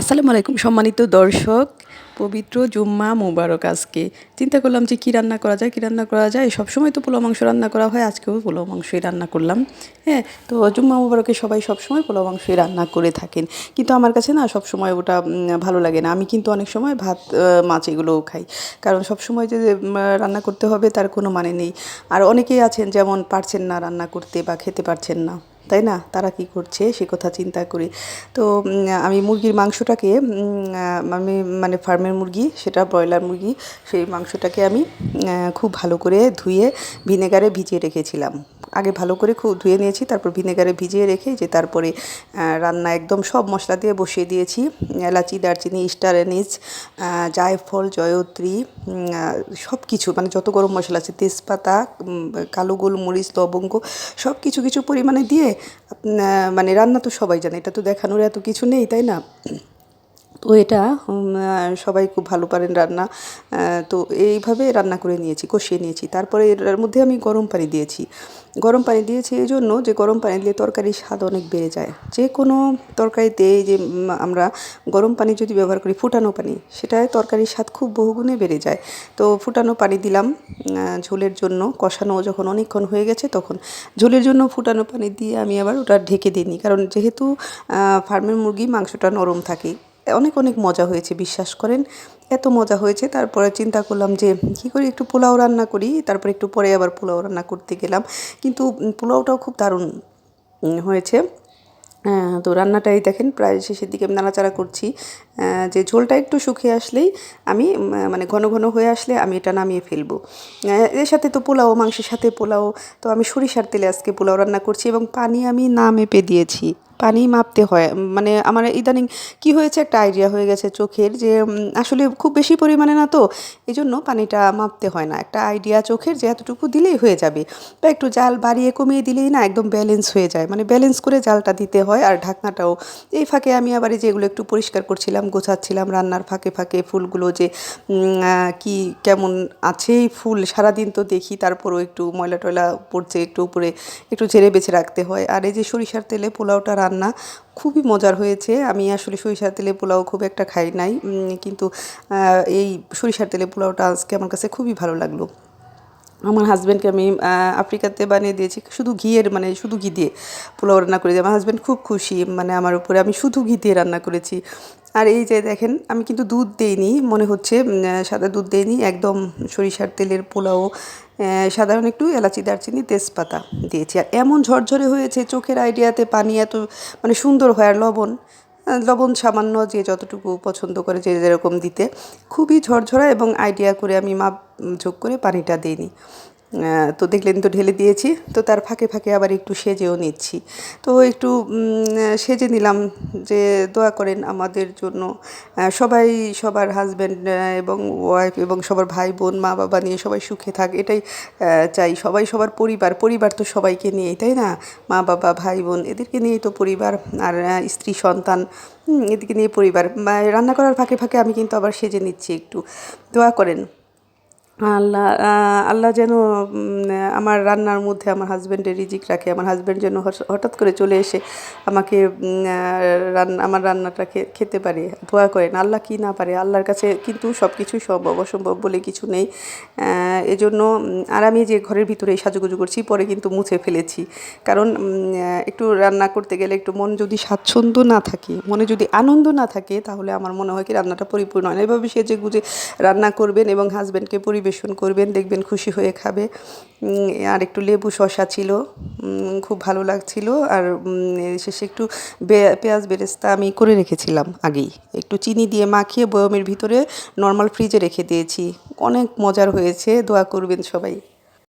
আসসালামু আলাইকুম, সম্মানিত দর্শক। পবিত্র জুম্মা মুবারক আজকে। চিন্তা করলাম যে কী রান্না করা যায়, কী রান্না করা যায়। সবসময় তো পোলাও মাংস রান্না করা হয়, আজকেও পোলাও মাংসই রান্না করলাম। হ্যাঁ তো জুম্মা মুবারকে সবাই সবসময় পোলাও মাংসই রান্না করে থাকেন। কিন্তু আমার কাছে না সবসময় ওটা ভালো লাগে না। আমি কিন্তু অনেক সময় ভাত মাছ এগুলোও খাই। কারণ সবসময় যে রান্না করতে হবে তার কোনো মানে নেই। আর অনেকেই আছেন যেমন পারছেন না রান্না করতে বা খেতে পারছেন না। তাই না? তারা কি করছে? সে কথা চিন্তা করি। তো আমি মুরগির মাংসটাকে আমি মানে ফার্মের মুরগি, সেটা ব্রয়লার মুরগি, সেই মাংসটাকে আমি খুব ভালো করে ধুয়ে ভিনেগারে ভিজিয়ে রেখেছিলাম। আগে ভালো করে খুব ধুয়ে নিয়েছি, তারপর ভিনেগারে ভিজিয়ে রেখে যে তারপরে রান্না একদম সব মশলা দিয়ে বসিয়ে দিয়েছি। এলাচি, দারচিনি স্টার জায়ফল, জয়ত্রী সব কিছু মানে যত গরম মশলা আছে, তেজপাতা কালো গোলমরিচ, লবঙ্গ সব কিছু কিছু পরিমাণে দিয়ে মানে রান্না তো সবাই জানে, এটা তো দেখানোর এত কিছু নেই, তাই না? তো এটা সবাই খুব ভালো পারেন রান্না। তো এইভাবে রান্না করে নিয়েছি, কষিয়ে নিয়েছি। তারপরে এর মধ্যে আমি গরম পানি দিয়েছি। গরম পানি দিয়েছি এই জন্য যে গরম পানি দিলে তরকারির স্বাদ অনেক বেড়ে যায়। যে কোনো তরকারিতে যে আমরা গরম পানি যদি ব্যবহার করি, ফুটানো পানি, সেটায় তরকারির স্বাদ খুব বহুগুণে বেড়ে যায়। তো ফুটানো পানি দিলাম ঝোলের জন্য। কষানো যখন অনেকক্ষণ হয়ে গেছে, তখন ঝোলের জন্য ফুটানো পানি দিয়ে আমি আবার ওটা ঢেকে দিইনি। কারণ যেহেতু ফার্মের মুরগি মাংসটা নরম থাকে অনেক অনেক মজা হয়েছে বিশ্বাস করেন। এত মজা হয়েছে তারপরে চিন্তা করলাম যে কী করি একটু পোলাও রান্না করি তারপরে একটু পরে আবার পোলাও রান্না করতে গেলাম। কিন্তু পোলাওটাও খুব দারুণ হয়েছে। হ্যাঁ, তো রান্নাটাই দেখেন প্রায় শেষের দিকে আমি নাড়াচাড়া করছি। যে ঝোলটা একটু শুকিয়ে আসলেই আমি মানে ঘন ঘন হয়ে আসলে আমি এটা নামিয়ে ফেলব। এর সাথে তো পোলাও, মাংসের সাথে পোলাও। তো আমি সরিষার তেলে আজকে পোলাও রান্না করছি এবং পানি আমি না মেপে দিয়েছি। পানি মাপতে হয়। মানে আমার ইদানিং কি হয়েছে একটা আইডিয়া হয়ে গেছে চোখের যে আসলে খুব বেশি পরিমাণে না তো এই জন্য পানিটা মাপতে হয় না। একটা আইডিয়া চোখের যে এতটুকু দিলেই হয়ে যাবে। বা একটু জাল বাড়িয়ে কমিয়ে দিলেই না একদম ব্যালেন্স হয়ে যায়। মানে ব্যালেন্স করে জালটা দিতে হয় আর ঢাকনাটাও। এই ফাঁকে আমি আবার এই যে এগুলো একটু পরিষ্কার করছিলাম গোছাচ্ছিলাম রান্নার ফাঁকে ফাঁকে ফুলগুলো যে কি কেমন আছে ফুল? সারাদিন তো দেখি, তারপরও একটু ময়লা টয়লা পড়ছে, একটু উপরে একটু ঝেড়ে বেছে রাখতে হয়। আর এই যে সরিষার তেলে পোলাওটা রান্না খুবই মজার হয়েছে। আমি আসলে সরিষার তেলে পোলাও খুব একটা খাই নাই কিন্তু এই সরিষার তেলে পোলাওটা আজকে আমার কাছে খুবই ভালো লাগল। আমার হাজব্যান্ডকে আমি আফ্রিকাতে বানিয়ে দিয়েছি। শুধু ঘিয়ের মানে শুধু ঘি দিয়ে পোলাও রান্না করে দিই আমার হাজব্যান্ড খুব খুশি মানে আমার উপরে আমি শুধু ঘি দিয়ে রান্না করেছি। আর এই যে দেখেন, আমি কিন্তু দুধ দেইনি, মনে হচ্ছে সাদা দুধ দেইনি, একদম সরিষার তেলের পোলাও সাধারণ একটু এলাচি, দারচিনি, তেজপাতা দিয়েছি। আর এমন ঝরঝরে হয়েছে, চোখের আইডিয়াতে পানি এত মানে সুন্দর হয়, আর লবণ। লবণ সামান্য যে যতটুকু পছন্দ করে যে যেরকম দিতে। খুবই ঝরঝরা এবং আইডিয়া করে আমি মাপ যোগ করে পানিটা আহ, তো দেখলেন তো ঢেলে দিয়েছি, তো তার ফাঁকে ফাঁকে আবার একটু সেজেও নিচ্ছি। তো একটু সেজে নিলাম যে দোয়া করেন আমাদের জন্য। সবাই সবার হাজব্যান্ড এবং ওয়াইফ এবং সবার ভাই বোন, মা বাবা নিয়ে সবাই সুখে থাক, এটাই চাই। সবাই সবার পরিবার পরিবার তো সবাইকে নিয়েই, তাই না? মা বাবা, ভাই বোন, এদেরকে নিয়েই তো পরিবার, আর স্ত্রী, সন্তান এদিকে নিয়ে পরিবার। রান্না করার ফাঁকে ফাঁকে আমি কিন্তু আবার সেজে নিচ্ছি একটু। দোয়া করেন। আল্লাহ আল্লাহ যেন আমার রান্নার মধ্যে আমার হাজব্যান্ডের রিজিক রাখে, আমার হাজব্যান্ড যেন হঠাৎ- করে চলে এসে আমাকে রান্না আমার রান্নাটা খেতে পারে, দোয়া করেন। আল্লাহ কি না পারে, আল্লাহর কাছে কিন্তু সব কিছুই সম্ভব, অসম্ভব বলে কিছু নেই। এজন্য আর আমি যে ঘরের ভিতরে সাজুগুজু করছি, পরে কিন্তু মুছে ফেলেছি। কারণ একটু রান্না করতে গেলে একটু মন যদি স্বাচ্ছন্দ্য না থাকে, মনে যদি আনন্দ না থাকে, তাহলে আমার মনে হয় কি রান্নাটা পরিপূর্ণ হয় না। এভাবে সে যে গুজে রান্না করবেন এবং হাজব্যান্ডকে পরিবেশন করবেন, দেখবেন খুশি হয়ে খাবে। আর একটু লেবু শশা ছিল খুব ভালো লাগছিল। আর শেষে একটু পেঁয়াজ বেরেস্তা আমি করে রেখেছিলাম আগেই। একটু চিনি দিয়ে মাখিয়ে বয়মের ভিতরে নর্মাল ফ্রিজে রেখে দিয়েছি। অনেক মজার হয়েছে, দোয়া করবেন সবাই।